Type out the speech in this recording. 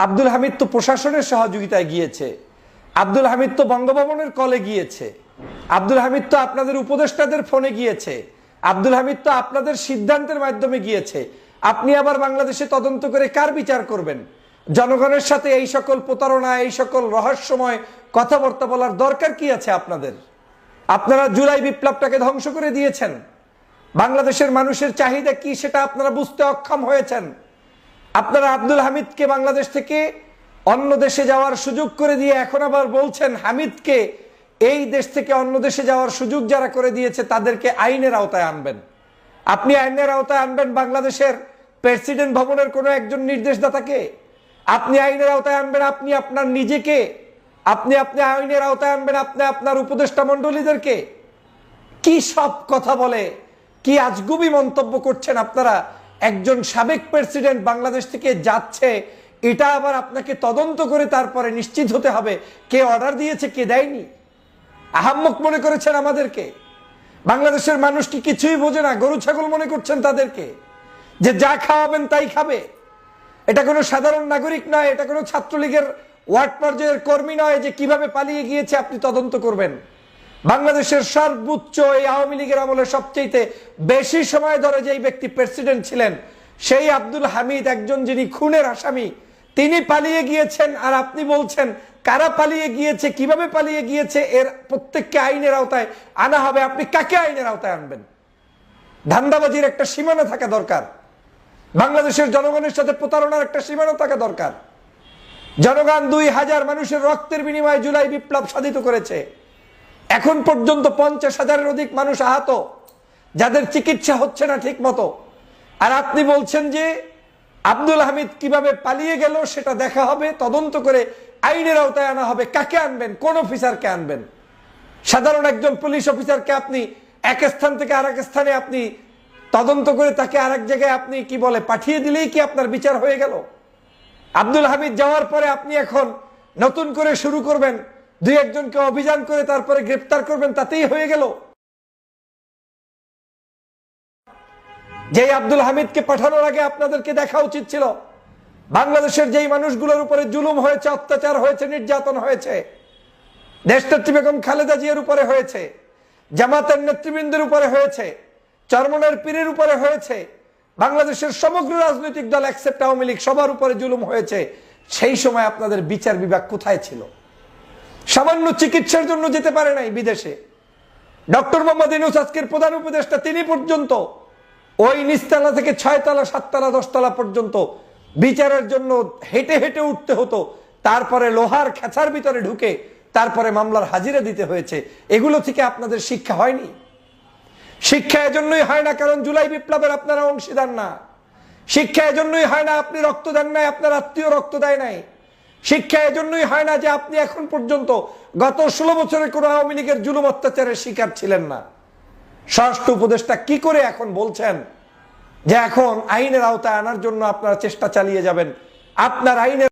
আব্দুল হামিদ তো প্রশাসনের সহযোগিতায় গিয়েছে। আব্দুল হামিদ তো বঙ্গভবনের কলে গিয়েছে। আব্দুল হামিদ তো আপনাদের উপদেষ্টাদের ফোনে গিয়েছে। আব্দুল হামিদ তো আপনাদের সিদ্ধান্তের মাধ্যমে গিয়েছে। আপনি আবার বাংলাদেশে তদন্ত করে কার বিচার করবেন? জনগণের সাথে এই সকল প্রতারণা, এই সকল রহস্যময় কথাবার্তা বলার দরকার কি আছে আপনাদের? আপনারা জুলাই বিপ্লবটাকে ধ্বংস করে দিয়েছেন। বাংলাদেশের মানুষের চাহিদা কি সেটা আপনারা বুঝতে অক্ষম হয়েছেন। আপনারা আব্দুল হামিদকে বাংলাদেশ থেকে অন্য দেশে যাওয়ার সুযোগ করে দিয়ে এখন আবার বলছেন হামিদকে, এই দেশ থেকে অন্য দেশে যাওয়ার সুযোগ যারা করে দিয়েছে তাদেরকে আইনের আওতায় আনবেন। আপনি আইনের আওতায় আনবেন বাংলাদেশের প্রেসিডেন্ট ভবনের কোনো একজন নির্দেশদাতাকে? আপনি আইনের আওতায় আনবেন আপনি আপনার নিজেকে? আপনি আপনি আইনের আওতায় আনবেন আপনি আপনার উপদেষ্টা মণ্ডলীদেরকে? কি সব কথা বলে? কি আজগুবি মন্তব্য করছেন আপনারা? একজন সাবেক প্রেসিডেন্ট বাংলাদেশ থেকে যাচ্ছে, এটা আবার আপনাকে তদন্ত করে তারপরে নিশ্চিত হতে হবে কে অর্ডার দিয়েছে, কে দেয়নি। আহাম্মক মনে করেছেন আমাদেরকে। বাংলাদেশের মানুষ কি কিছুই বোঝে না, গরু ছাগল মনে করছেন তাদেরকে, যে যা খাওয়াবেন তাই খাবে। এটা কোনো সাধারণ নাগরিক নয়, এটা কোনো ছাত্রলীগের ওয়ার্ড পর্যায়ের কর্মী নয় যে কীভাবে পালিয়ে গিয়েছে, আপনি তদন্ত করবেন। বাংলাদেশের সর্বোচ্চ এই আওয়ামী লীগের আমলে সবচেয়ে বেশি সময় ধরে যেই ব্যক্তি প্রেসিডেন্ট ছিলেন, সেই আব্দুল হামিদ একজন যিনি খুনের আসামি, তিনি পালিয়ে গিয়েছেন। আর আপনি বলছেন, কারা পালিয়ে গিয়েছে, কীভাবে পালিয়ে গিয়েছে, এর প্রত্যেককে আইনের আওতায় আনা হবে, আপনি কাকে আইনের আওতায় আনবেন? ধান্দাবাজির একটা সীমানা থাকা দরকার। বাংলাদেশের জনগণের সাথে প্রতারণার একটা সীমানা থাকা দরকার। জনগণ দুই হাজার মানুষের রক্তের বিনিময়ে জুলাই বিপ্লব সাধিত করেছে। এখন পর্যন্ত পঞ্চাশ হাজারের অধিক মানুষ আহত, যাদের চিকিৎসা হচ্ছে না ঠিক মতো আর আপনি বলছেন যে আব্দুল হামিদ কীভাবে পালিয়ে গেল সেটা দেখা হবে, তদন্ত করে আইনের আওতায় আনা হবে। কাকে আনবেন? কোন অফিসারকে আনবেন? সাধারণ একজন পুলিশ অফিসারকে আপনি এক স্থান থেকে আরেক স্থানে আপনি তদন্ত করে তাকে আরেক জায়গায় আপনি কি বলে পাঠিয়ে দিলেই কি আপনার বিচার হয়ে গেল? আব্দুল হামিদ যাওয়ার পরে আপনি এখন নতুন করে শুরু করবেন দুই একজনকে অভিযান করে তারপরে গ্রেপ্তার করবেন, তাতেই হয়ে গেল। যেই আব্দুল হামিদকে পাঠানোর আগে আপনাদেরকে দেখা উচিত ছিল, বাংলাদেশের যেই মানুষগুলোর উপরে জুলুম হয়েছে, অত্যাচার হয়েছে, নির্যাতন হয়েছে, দেশনেত্রী বেগম খালেদা জিয়ার উপরে হয়েছে, জামাতের নেতৃবৃন্দের উপরে হয়েছে, চরমনের পীরের উপরে হয়েছে, বাংলাদেশের সমগ্র রাজনৈতিক দল অ্যাকসেপ্ট আওয়ামী লীগ, সবার উপরে জুলুম হয়েছে, সেই সময় আপনাদের বিচার বিভাগ কোথায় ছিল? সামান্য চিকিৎসার জন্য যেতে পারে নাই বিদেশে। ডক্টর মোহাম্মদ ইনুস আজকের প্রধান উপদেষ্টা, তিনি পর্যন্ত ওই নিচতলা থেকে ছয়তলা, সাততলা, দশতলা পর্যন্ত বিচারের জন্য হেঁটে হেঁটে উঠতে হতো। তারপরে লোহার খেঁচার ভিতরে ঢুকে তারপরে মামলার হাজিরা দিতে হয়েছে। এগুলো থেকে আপনাদের শিক্ষা হয়নি। শিক্ষা এজন্যই হয় না, কারণ জুলাই বিপ্লবের আপনারা অংশীদার না। শিক্ষা এজন্যই হয় না, আপনি রক্ত দেন নাই, আপনার আত্মীয় রক্ত দেয় নাই। শিক্ষা এজন্যই হয় না যে আপনি এখন পর্যন্ত গত ষোলো বছরে কোনো আওয়ামী লীগের জুলুম অত্যাচারের শিকার ছিলেন না। স্বরাষ্ট্র উপদেষ্টা কি করে এখন বলছেন যে এখন আইনের আওতায় আনার জন্য আপনারা চেষ্টা চালিয়ে যাবেন? আপনার আইনের